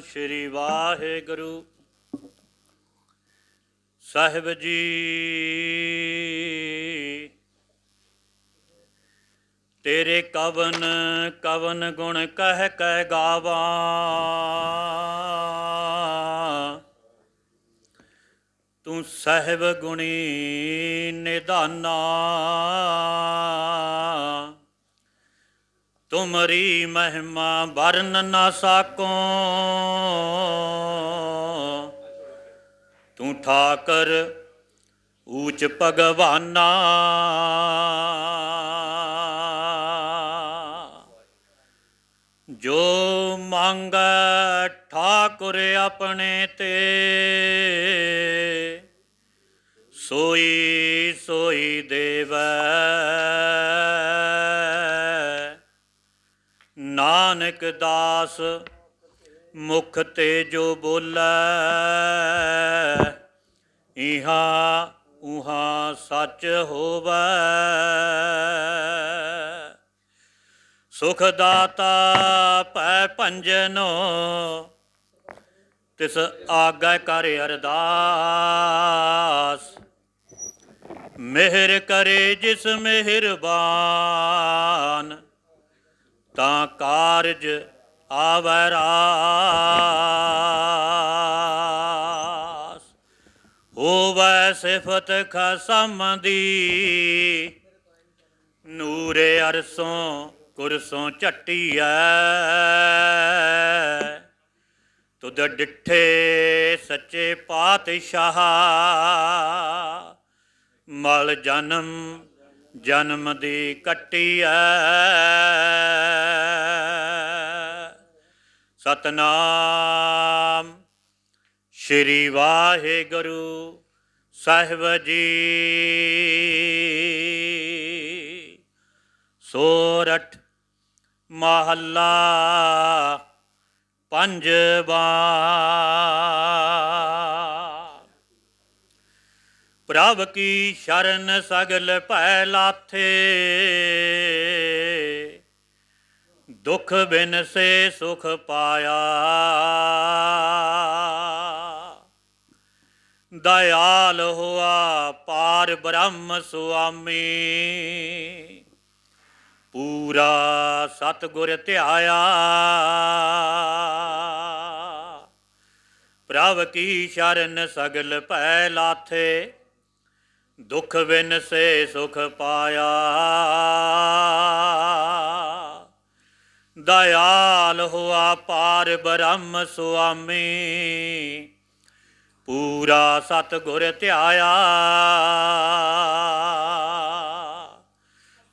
ਸ੍ਰੀ ਵਾਹਿਗੁਰੂ। ਸਾਹਿਬ ਜੀ। ਤੇਰੇ ਕਵਨ ਕਵਨ ਗੁਣ ਕਹਿ ਕਹਿ ਗਾਵਾਂ। ਤੂੰ ਸਹਿਬ ਗੁਣੀ ਨਿਧਾਨਾ ਤੁਮਰੀ ਮਹਿਮਾ ਵਰਨ ਨਾ ਸਾਕੋ। ਤੂੰ ਠਾਕਰ ਊਚ ਭਗਵਾਨਾ। ਜੋ ਮੰਗ ਠਾਕੁਰ ਆਪਣੇ ਤੇ, ਸੋਈ ਨਾਨਕ ਦਾਸ, ਮੁਖ ਤੇ ਜੋ ਬੋਲੇ, ਇਹਾ ਉਹਾ ਸੱਚ ਹੋਵੇ। ਸੁਖ ਦਾਤਾ ਪੈ ਭੰਜਨੋ, ਤਿਸ ਆਗੈ ਕਰ ਅਰਦਾਸ। ਮਿਹਰ ਕਰੇ ਜਿਸ ਮਿਹਰਬਾਨ ਤਾਂ ਕਾਰਜ ਆਵੈ ਰਾਸ ਹੋਵੈ ਸਿਫਤ ਖਸਮ ਦੀ। ਨੂਰੇ ਅਰਸੋਂ ਕੁਰਸੋਂ ਝੱਟੀਐ। ਤੁਧ ਡਿੱਠੇ ਸੱਚੇ ਪਾਤਸ਼ਾਹ। ਮਲ ਜਨਮ ਜਨਮ ਦੀ ਕੱਟੀਐ ਸਤਨਾਮ ਸ਼੍ਰੀ ਵਾਹਿਗੁਰੂ ਸਾਹਿਬ ਜੀ। ਸੋਰਠ ਮਹੱਲਾ ਪੰਜਵਾ। ਪ੍ਰਭ ਕੀ ਸ਼ਰਨ ਸਗਲ ਭੈ ਲਾਥੇ? ਦੁਖ ਬਿਨ ਸੇ ਸੁਖ ਪਾਇਆ। ਦਇਆਲ ਹੋਆ ਪਾਰ ਬ੍ਰਹਮ ਸੁਆਮੀ। ਪੂਰਾ ਸਤਗੁਰ ਧਿਆਇਆ। ਪ੍ਰਭ ਕੀ ਸ਼ਰਨ ਸਗਲ ਭੈ ਲਾਥੇ? ਦੁਖ ਬਿਨ ਸੇ ਸੁਖ ਪਾਇਆ। ਦਇਆਲ ਹੋਆ ਪਾਰ ਬ੍ਰਹਮ ਸੁਆਮੀ, ਪੂਰਾ ਸਤਗੁਰ ਧਿਆਇਆ।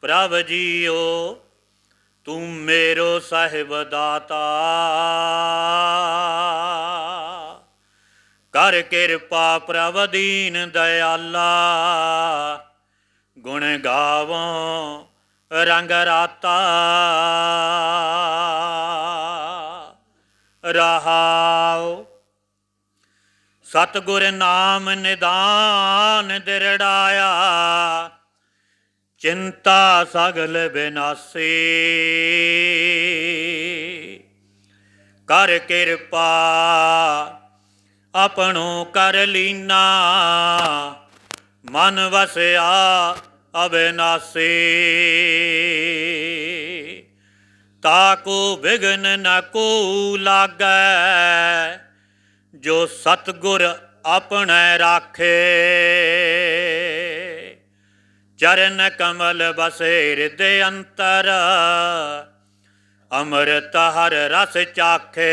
ਪ੍ਰਭ ਜੀਓ, ਤੂੰ ਮੇਰੋ ਸਾਹਿਬ ਦਾਤਾ। ਕਰ ਕਿਰਪਾ ਪ੍ਰਭ ਦੀਨ ਦਇਆਲਾ। ਗੁਣ ਗਾਵੋ ਰੰਗ ਰਾਤਾ। ਰਹਾਉ। ਸਤਗੁਰ ਨਾਮ ਨਿਦਾਨ ਦਿਰੜਾਇਆ। ਚਿੰਤਾ ਸਗਲ ਬਿਨਾਸੀ। ਕਰ ਕਿਰਪਾ ਆਪਣੋ ਕਰ ਲੀਨਾ। ਮਨ ਵਸਿਆ ਅਬਿਨਾਸੀ ਤਾਕੋ ਵਿਗਨ ਨਾ ਕੋ ਲਾਗੈ, ਜੋ ਸਤਗੁਰ ਆਪਣੇ ਰਾਖੇ। ਚਰਨ ਕਮਲ ਬਸੇ ਹਿਰਦੇ ਅੰਤਰ, ਅੰਮ੍ਰਿਤ ਹਰ ਰਸ ਚਾਖੇ।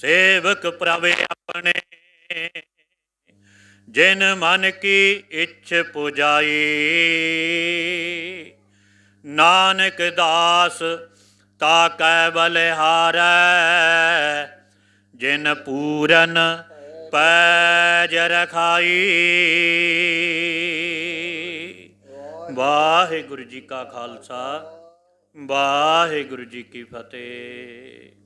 ਸੇਵਕ ਪ੍ਰਭ ਆਪਣੇ। ਜਿਨ ਮਨ ਕੀ ਇੱਛ ਪੁਜਾਈ। ਨਾਨਕ ਦਾਸ ਤਾ ਕੈ ਬਲਿਹਾਰੈ। ਜਿਨ ਪੂਰਨ ਪੈਜ ਰਖਾਈ। ਵਾਹਿਗੁਰੂ ਜੀ ਕਾ ਖਾਲਸਾ, ਵਾਹਿਗੁਰੂ ਜੀ ਕੀ ਫਤਿਹ।